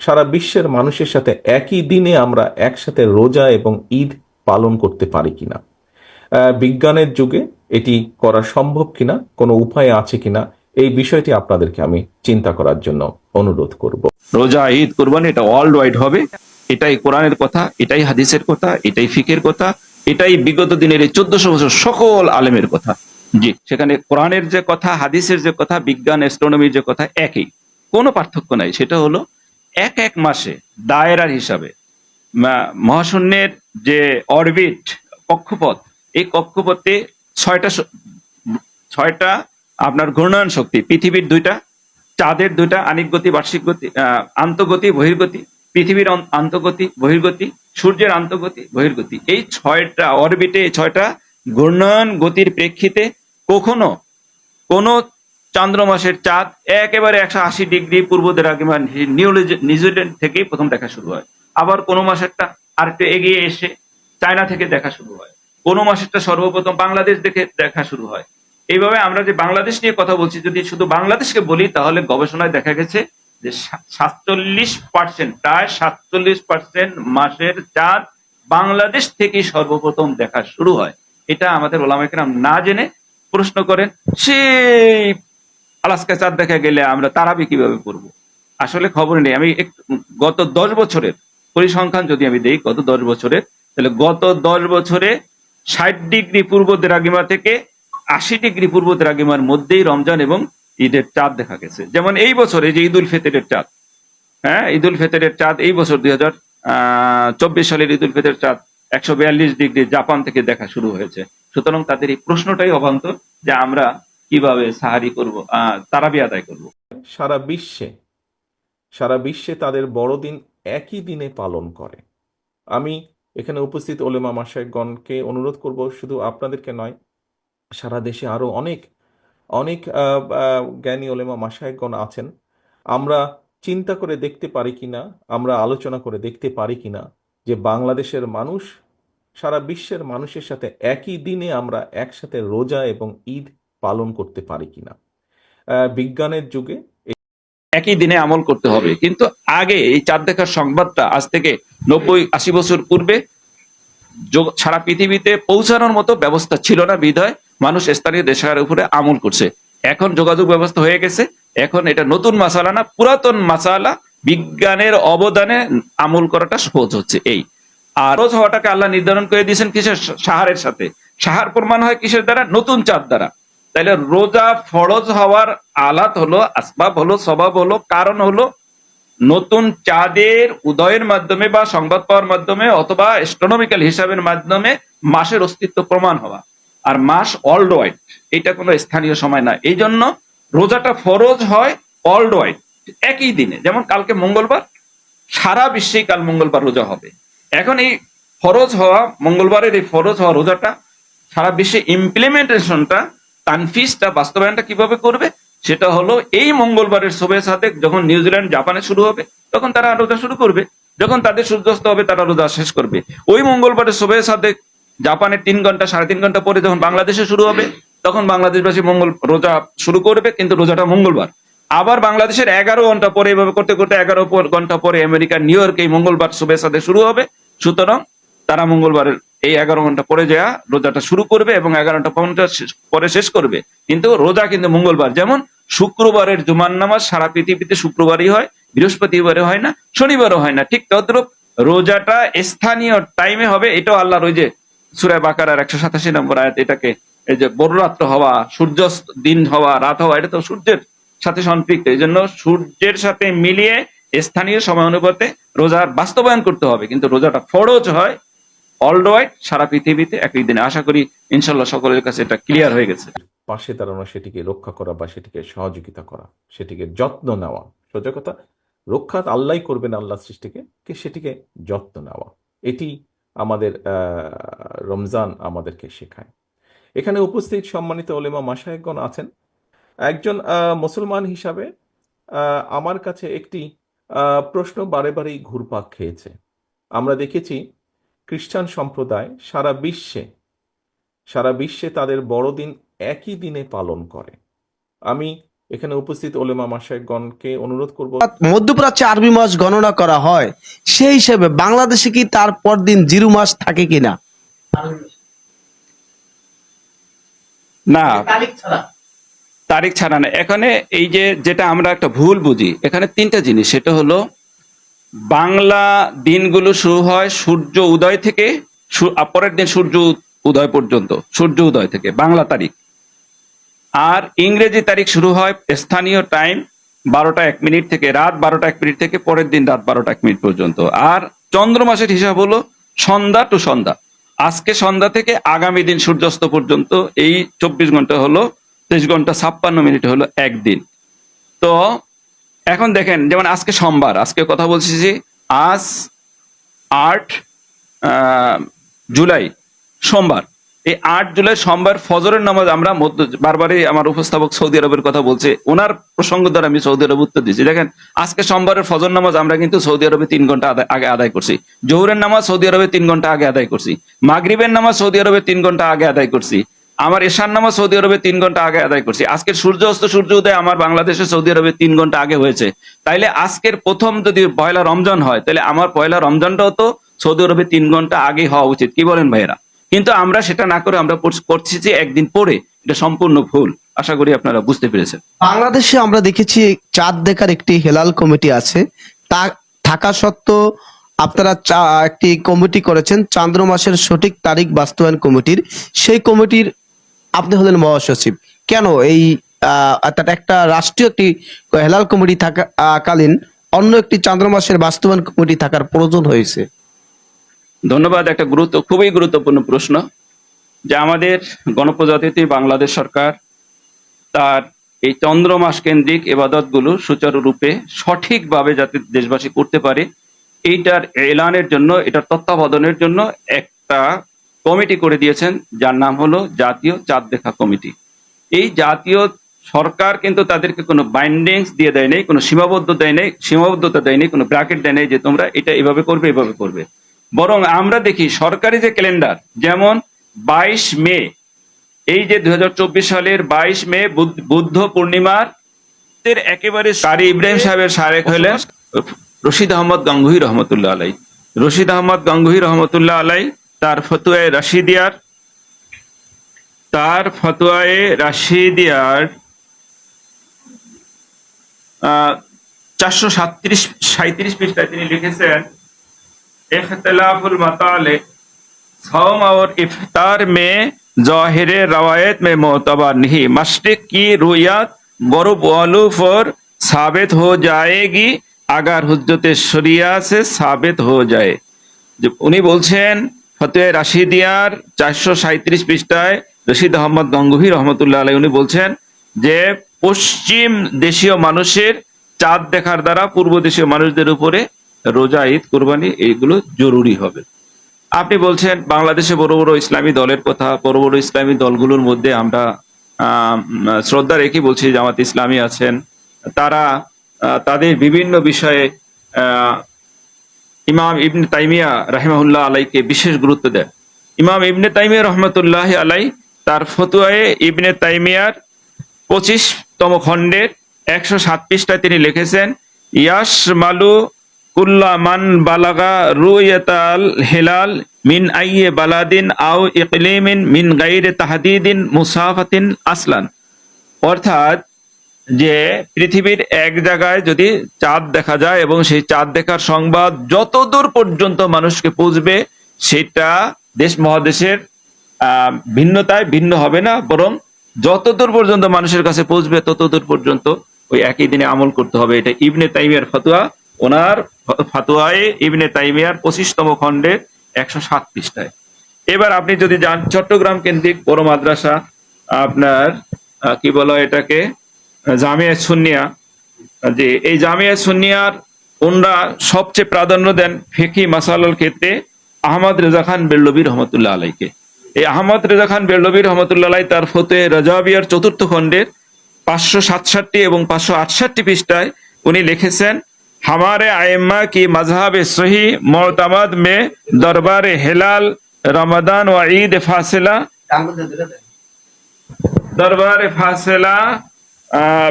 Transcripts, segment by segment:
সারা বিশ্বের মানুষের সাথে একই দিনে আমরা একসাথে রোজা এবং ঈদ পালন করতে পারি কিনা? বিজ্ঞানের যুগে এটি করা সম্ভব কিনা? কোনো উপায় আছে কিনা? এই বিষয়টি আপনাদেরকে আমি চিন্তা করার জন্য অনুরোধ করব। রোজা, ঈদ, কোরবানি, এটা ওয়ার্ল্ড ওয়াইড হবে। এটাই কোরআনের কথা, এটাই হাদিসের কথা, এটাই ফিকের কথা, এটাই বিগত দিনের এই চোদ্দশো বছর সকল আলেমের কথা। জি, সেখানে কোরআনের যে কথা, হাদিসের যে কথা, বিজ্ঞান অ্যাস্ট্রোনমির যে কথা, একই। কোনো পার্থক্য নাই। সেটা হলো এক এক মাসে দায়রার হিসাবে মহাশূন্যের যে অরবিট কক্ষপথ, এই কক্ষপথে ছয়টা ছয়টা আপনার ঘূর্ণয়ন শক্তি, পৃথিবীর দুইটা, চাঁদের দুইটা আনিক গতি, বার্ষিক গতি আন্তঃগতি, বহির্গতি, পৃথিবীর আন্তঃগতি, বহির্গতি, সূর্যের আন্তঃগতি, বহির্গতি। এই ছয়টা অরবিটে ছয়টা ঘূর্ণয়ন গতির প্রেক্ষিতে কখনো কোন চন্দ্রমাসের চাঁদ একেবারে একশো আশি ডিগ্রি পূর্ব দ্রাঘিমা নিউজিল্যান্ড থেকেই প্রথম দেখা শুরু হয়। আবার কোনো মাসেরটা আরেকটু এগিয়ে এসে চায়না থেকে দেখা শুরু হয়। কোনো মাসেরটা সর্বপ্রথম বাংলাদেশ দেখে দেখা শুরু হয়। এইভাবে আমরা যে বাংলাদেশ নিয়ে কথা বলছি, যদি শুধু বাংলাদেশকে বলি, তাহলে গবেষণায় দেখা গেছে যে সাতচল্লিশ পার্সেন্ট, প্রায় সাতচল্লিশ পার্সেন্ট মাসের চাঁদ বাংলাদেশ থেকেই সর্বপ্রথম দেখা শুরু হয়। এটা আমাদের ওলামাইকরাম না জেনে প্রশ্ন করেন, সেই আলাস্কা চাঁদ দেখা গেলে আমরা তারাবি কীভাবে করব আসলে খবর নেই। আমি গত দশ বছরের পরিসংখ্যান যদি আমি দেই, গত দশ বছরের, তাহলে গত দশ বছরে ষাট ডিগ্রি পূর্ব দ্রাঘিমা থেকে আশি ডিগ্রি পূর্ব দ্রাঘিমার মধ্যেই রমজান এবং ঈদের চাঁদ দেখা গেছে। যেমন এই বছরে যে ঈদ উল ফিতরের চাঁদ হ্যাঁ ঈদ উল ফিতরের চাঁদ এই বছর দুই হাজার চব্বিশ সালের ঈদ উল ফিতরের চাঁদ একশো বিয়াল্লিশ ডিগ্রি জাপান থেকে দেখা শুরু হয়েছে। সুতরাং তাদের এই প্রশ্নটাই অবান্তর যে আমরা কীভাবে সাহারি করব তারাবি আদায় করব। সারা বিশ্বে সারা বিশ্বে তাদের বড়দিন একই দিনে পালন করে। আমি এখানে উপস্থিত ওলেমা মাসায়গণকে অনুরোধ করব, শুধু আপনাদেরকে নয়, সারা দেশে আরও অনেক অনেক জ্ঞানী ওলেমা মাসায়গণ আছেন। আমরা চিন্তা করে দেখতে পারি কিনা, আমরা আলোচনা করে দেখতে পারি কিনা, যে বাংলাদেশের মানুষ, সারা বিশ্বের মানুষের সাথে একই দিনে আমরা একসাথে রোজা এবং ঈদ পালন করতে পারি কিনা। বিজ্ঞানের যুগে একই দিনে আমল করতে হবে। কিন্তু আগে এই চাঁদ দেখার সংবাদটা আজ থেকে নব্বই আশি বছর পূর্বে সারা পৃথিবীতে পৌঁছানোর মতো ব্যবস্থা ছিল না, বিধায় মানুষ স্থানীয় দেশের উপরে আমল করছে। এখন যোগাযোগ ব্যবস্থা হয়ে গেছে। এখন এটা নতুন মাসালা না, পুরাতন মাসালা, বিজ্ঞানের অবদানে আমল করাটা সহজ হচ্ছে এই। আর হওয়াটাকে আল্লাহ নির্ধারণ করে দিয়েছেন কিসের? সাহারের সাথে। সাহার প্রমাণ হয় কিসের দ্বারা? নতুন চাঁদ দ্বারা। তাহলে রোজা ফরজ হওয়ার আলাত হলো, আসবাব হলো, স্বভাব হলো, কারণ হলো নতুন চাঁদের উদয়ের মাধ্যমে বা সংবাদ পাওয়ার মাধ্যমে অথবা অ্যাস্ট্রোনমিক্যাল হিসাবের মাধ্যমে মাসের অস্তিত্ব প্রমাণ হওয়া। আর মাস ওয়ার্ল্ড ওয়াইড এটা কোনো স্থানীয় সময় না। এই জন্য রোজাটা ফরজ হয় ওয়ার্ল্ড ওয়াইড একই দিনে। যেমন কালকে মঙ্গলবার, সারা বিশ্বেই কাল মঙ্গলবার রোজা হবে। এখন এই ফরজ হওয়া, মঙ্গলবারের এই ফরজ হওয়া রোজাটা সারা বিশ্বে ইমপ্লিমেন্টেশনটা তানফিসটা বাস্তবায়নটা কীভাবে করবে, সেটা হলো এই মঙ্গলবারের শোভে সাথে যখন নিউজিল্যান্ড জাপানে শুরু হবে, তখন তারা রোজা শুরু করবে। যখন তাদের সূর্যাস্ত হবে, তারা রোজা শেষ করবে। ওই মঙ্গলবারের শোভে সাথে জাপানের তিন ঘণ্টা, সাড়ে তিন ঘণ্টা পরে যখন বাংলাদেশে শুরু হবে, তখন বাংলাদেশবাসী মঙ্গল রোজা শুরু করবে, কিন্তু রোজাটা মঙ্গলবার। আবার বাংলাদেশের এগারো ঘণ্টা পরে এভাবে করতে করতে এগারো ঘণ্টা পরে আমেরিকার নিউ ইয়র্ক এই মঙ্গলবার শুভে সাথে শুরু হবে। সুতরাং তারা মঙ্গলবারের এই এগারো ঘণ্টা পরে যাওয়া রোজাটা শুরু করবে এবং এগারোটা শেষ- পরে শেষ করবে। কিন্তু রোজা কিন্তু মঙ্গলবার। যেমন শুক্রবারের জুমান নামাজ সারা পৃথিবীতে শুক্রবারই হয় বৃহস্পতিবারে হয় না, শনিবারও হয় না। ঠিক তদ্রুপ রোজাটা স্থানীয় টাইমে হবে। এটাও আল্লাহর ওই যে সুরায় বাকারার একশো সাতাশি নম্বর আয়াত, এটাকে এই যে বড়রাত্র হওয়া, সূর্যাস্ত দিন হওয়া, রাত হওয়া, এটা তো সূর্যের সাথে সম্পৃক্ত। এই জন্য সূর্যের সাথে মিলিয়ে স্থানীয় সময় অনুপাতে রোজার বাস্তবায়ন করতে হবে। কিন্তু রোজাটা ফরজ হয় ওয়ার্ল্ড ওয়াইড সারা পৃথিবীতে একই দিনে। আশা করি ইনশাল্লাহ সকলের কাছে এটা ক্লিয়ার হয়ে গেছে। পাশে দাঁড়ানো, সেটিকে রক্ষা করা বা সেটিকে সহযোগিতা করা, সেটিকে যত্ন নেওয়া। সোজা কথা, রক্ষা আল্লাহ করবেন আল্লাহ সৃষ্টিকে, কি সেটিকে যত্ন নেওয়া। এটি আমাদের রমজান আমাদেরকে শেখায়। এখানে উপস্থিত সম্মানিত ওলেমা মাসায়কগণ আছেন। একজন মুসলমান হিসাবে আমার কাছে একটি প্রশ্ন বারে বারেই ঘুরপাক খেয়েছে। আমরা দেখেছি খ্রিস্টান সম্প্রদায় সারা বিশ্বে সারা বিশ্বে তাদের বড়দিন একই দিনে পালন করে। আমি এখানে উপস্থিত ওলেমা মাসায়গণকে অনুরোধ করব মধ্যপ্রাচ্যে আরবি মাস গণনা করা হয় সেই হিসেবে বাংলাদেশে কি তার পরদিন জিরো মাস থাকে কিনা? না। তারিখ ছাড়া না। এখানে এই যে যেটা আমরা একটা ভুল বুঝি এখানে তিনটা জিনিস। সেটা হলো বাংলা দিনগুলো শুরু হয় সূর্য উদয় থেকে পরের দিন সূর্য উদয় পর্যন্ত, সূর্য উদয় থেকে, বাংলা তারিখ। আর ইংরেজি তারিখ শুরু হয় স্থানীয় টাইম বারোটা এক মিনিট থেকে, রাত বারোটা এক মিনিট থেকে, পরের দিন রাত বারোটা এক মিনিট পর্যন্ত। আর চন্দ্র মাসের হিসাব হলো সন্ধ্যা টু সন্ধ্যা। আজকে সন্ধ্যা থেকে আগামী দিন সূর্যাস্ত পর্যন্ত এই চব্বিশ ঘণ্টা হলো, তেইশ ঘণ্টা ছাপ্পান্ন মিনিট হলো একদিন। তো এখন দেখেন, যেমন আজকে সোমবার, আজকে কথা বলছি যে আজ আট জুলাই, সোমবার। এই আট জুলাই, সোমবার ফজরের নামাজ আমরা বারবারই আমার উপস্থাপক সৌদি আরবের কথা বলছে, ওনার প্রসঙ্গ দ্বারা আমি সৌদি আরব উত্তর দিচ্ছি দেখেন, আজকে সোমবারের ফজর নামাজ আমরা কিন্তু সৌদি আরবে তিন ঘণ্টা আগে আদায় করছি। জোহরের নামাজ সৌদি আরবে তিন ঘণ্টা আগে আদায় করছি। মাগরিবের নামাজ সৌদি আরবে তিন ঘণ্টা আগে আদায় করছি। আমার এশার নামাজ সৌদি আরবে তিন ঘণ্টা আগে আদায় করছি। আজকের সূর্য অস্ত সূর্য উদয় আমার বাংলাদেশে সৌদি আরবে তিন ঘণ্টা আগে হয়েছে। তাইলে আজকের প্রথম যদি পয়লা রমজান হয় তাহলে আমার পয়লা রমজানটাও তো সৌদি আরবে তিন ঘণ্টা আগে হওয়া উচিত। কি বলেন ভাইয়েরা? কিন্তু আমরা সেটা না করে আমরা করছি যে একদিন পরে এটা সম্পূর্ণ ভুল। আশা করি আপনারা বুঝতে পেরেছেন। বাংলাদেশে আমরা দেখেছি চাঁদ দেখার একটি হেলাল কমিটি আছে। তা থাকা সত্ত্বেও আপনারা একটি কমিটি করেছেন। চান্দ্র মাসের সঠিক তারিখ বাস্তবায়ন কমিটির। সেই কমিটির আপনি হলেন মহাসচিব। কেন এই অর্থাৎ একটা রাষ্ট্রীয় একটি হেলাল কমিটি থাকা কালীন অন্য একটি চান্দ্র মাসের বাস্তবায়ন কমিটি থাকার প্রয়োজন হয়েছে? ধন্যবাদ, একটা গুরুত্ব, খুবই গুরুত্বপূর্ণ প্রশ্ন। যে আমাদের গণপ্রজাতন্ত্রী বাংলাদেশ সরকার তার এই চন্দ্র মাস কেন্দ্রিক এবাদতগুলো সুচারুরূপে সঠিকভাবে যাতে দেশবাসী করতে পারে, এইটার এলানের জন্য, এটার তত্ত্বাবধানের জন্য একটা কমিটি করে দিয়েছেন যার নাম হলো জাতীয় চাঁদ দেখা কমিটি। এই জাতীয় সরকার কিন্তু তাদেরকে কোনো বাইন্ডিংস দিয়ে দেয় নেই কোনো সীমাবদ্ধ দেয় নেই সীমাবদ্ধতা দেয় নেই কোনো ব্র্যাকেট দেয় নেই যে তোমরা এটা এভাবে করবে এভাবে করবে। বরং আমরা দেখি সরকারি যে ক্যালেন্ডার যেমন বাইশ মে এই যে দু হাজার চব্বিশ সালের বাইশ মে বুদ্ধ পূর্ণিমার একেবারে কারি ইব্রাহিম সাহেবের সারেক হলেন রশিদ আহমদ গাঙ্গুহি রহমতুল্লাহ আলাই রশিদ আহমদ গাঙ্গুহি রহমতুল্লাহ আলাই তার ফতুয়ায় রাশিদিয়ার তার ফতোয়ায়ে রাশিদিয়ার চারশো সাতত্রিশ সাঁত্রিশ পৃষ্ঠায় তিনি লিখেছেন इख्तलाफुल मताले सौम और इफ्तार में जाहिर रवायत में मोतबर नहीं मशरक की रुयत गरुब वालूफ और साबित हो जाएगी अगर हुज्जत शरिया से साबित हो जाए যে উনি বলছেন ফতোয়া রাশিদিয়ার চারশো সাঁত্রিশ পৃষ্ঠায় রশিদ আহমদ গঙ্গভীর রহমতুল্লাহ আলাই উনি বলছেন যে পশ্চিম দেশীয় মানুষের চাঁদ দেখার দ্বারা পূর্ব দেশীয় মানুষদের উপরে রোজা, ঈদ, কোরবানি এইগুলো জরুরি হবে। আপনি বলছেন বাংলাদেশে বড় বড় ইসলামী দলের কথা, বড় বড় ইসলামী দলগুলোর মধ্যে আমরা শ্রদ্ধা রেখে বলছি, জামাত ইসলামী আছেন। তারা তাদের বিভিন্ন বিষয়ে ইমাম ইবনে তাইমিয়া রাহিমাহুল্লাহ আলাইকে বিশেষ গুরুত্ব দেন। ইমাম ইবনে তাইমিয়া রহমতুল্লাহ আলাই তার ফতুয়ায়ে ইবনে তাইমিয়ার পঁচিশতম খণ্ডের একশো সাত পৃষ্ঠায় তিনি লিখেছেন ইয়াস মালু কুল্লা মান বালাগা রুয়াতাল হেলাল মিন আইয়ে বালাদিন আও ইকলিমিন মিন গাইরে তাহাদিদিন মুসাফাতিন আসলান। অর্থাৎ যে পৃথিবীর এক জায়গায় যদি চাঁদ দেখা যায় এবং সেই চাঁদ দেখার সংবাদ যতদূর পর্যন্ত মানুষকে পৌঁছবে সেটা দেশ মহাদেশের ভিন্নতায় ভিন্ন হবে না, বরং যতদূর পর্যন্ত মানুষের কাছে পৌঁছবে ততদূর পর্যন্ত ওই একই দিনে আমল করতে হবে। এটা ইবনে তাইমিয়ার ফতুয়া। ওনার ফাতুয়ায় ইবনে তাইমিয়ার পঁচিশতম খণ্ডের একশো সাত পৃষ্ঠায়। এবার আপনি যদি যান চট্টগ্রাম কেন্দ্রিক বড় মাদ্রাসা, আপনার কি বলো এটাকে? জামিয়া সুনিয়া যে এই জামিয়া সুনিয়ার ওনরা সবচেয়ে প্রাধান্য দেন ফেকি মাসালার ক্ষেত্রে আহমদ রেজা খান বেল্লবী রহমতুল্লাহ আলাইকে। এই আহমদ রেজা খান বেল্লবী রহমতুল্লাহ আলাই তার ফতে রাজাবিয়ার চতুর্থ খণ্ডের পাঁচশো সাতষাটটি এবং পাঁচশো আটষাটটি পৃষ্ঠায় উনি লিখেছেন হামারে আয়েম্মা কি মজহাব সহি মতামাদ মে দরবারে হেলাল রমাদান ও ঈদ ফাসেলা। দরবারে ফাসেলা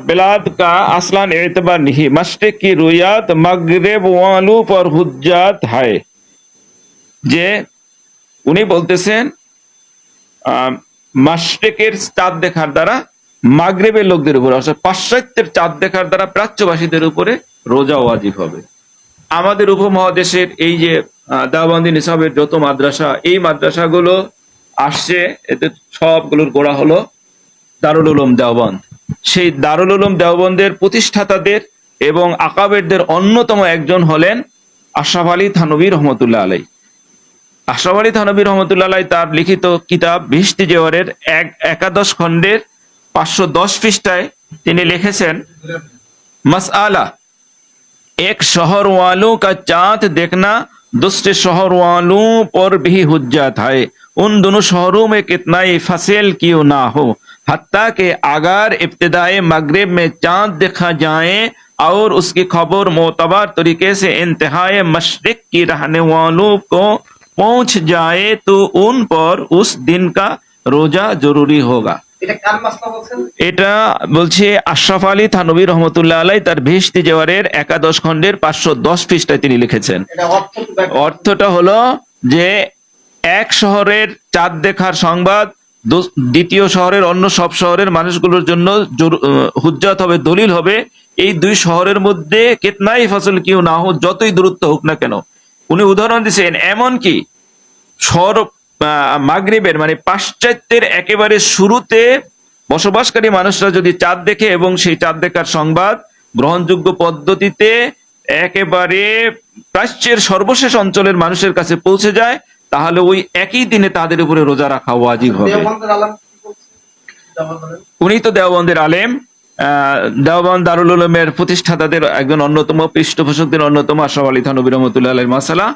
बिलाद का असलान एतबार नहीं मशरक की रुयात मगरेब वालू पर हुज्जात है যে উনি বলতেছেন আহ, মাশরেকের চাঁদ দেখার দ্বারা মাগরেবের লোকদের উপরে অর্থাৎ পাশ্চাত্যের চাঁদ দেখার দ্বারা প্রাচ্যবাসীদের উপরে রোজা ওয়াজিব হবে আমাদের উপমহাদেশের এই যে আহ, দেওবন্দি নিসাবের যত মাদ্রাসা এই মাদ্রাসাগুলো আসছে এতে সবগুলোর গোড়া হলো দারুল উলুম দেওবন্দ সেই দারুল উলুম দেওবন্দের প্রতিষ্ঠাতাদের এবং আকাবেরদের অন্যতম একজন হলেন আশরাফ আলী থানবী রহমতুল্লাহ আলাই আশরাফ আলী থানবী রহমতুল্লাহ আলাই তার লিখিত কিতাব ভিস্তি জেওয়ারের এক একাদশ খণ্ডের পাঁচশো দশ পৃষ্ঠায় তিনি লিখেছেন मसआला एक शहर वालों का चांद देखना दूसरे शहर वालों पर भी हुज्जत है उन दोनों शहरों में कितना ही फसेल क्यों ना हो हत्या के अगर इब्तदाई मगरब में चांद देखा जाए और उसकी खबर मोतबर तरीके से इंतहाई मशरक की रहने वालों को पहुंच जाए तो उन पर उस दिन का रोजा जरूरी होगा এটা বলছে আশরাফ আলী থানবী রহমতুল্লাহ আলাই তার ভেস্তি জেওয়ারের একাদশ খণ্ডের পাঁচশো দশ পৃষ্ঠায় তিনি লিখেছেন অর্থটা হলো যে এক শহরের চাঁদ দেখার সংবাদ দো- দ্বিতীয় শহরের অন্য সব শহরের মানুষগুলোর জন্য হুজ্জাত হবে দলিল হবে। এই দুই শহরের মধ্যে কেতনাই ফসল কিউ না হোক যতই দূরত্ব হোক না কেন। উনি উদাহরণ দিচ্ছেন এমন কি সর আহ, মাগরিবের মানে পাশ্চাত্যের একেবারে শুরুতে বসবাসকারী মানুষরা যদি চাঁদ দেখে এবং সেই চাঁদ দেখার সংবাদ গ্রহণযোগ্য পদ্ধতিতে একেবারে প্রাচ্যের সর্বশেষ অঞ্চলের মানুষের কাছে পৌঁছে যায় তাহলে ওই একই দিনে তাদের উপরে রোজা রাখা ওয়াজিব হবে। উনি তো দেওবন্দের আলেম। আহ, দেওবন্দ দারুল উলুমের প্রতিষ্ঠাতাদের একজন অন্যতম পৃষ্ঠপোষকদের অন্যতম আশরাফ আলী থানবী রহমতুল্লাহ আলের মাসালা।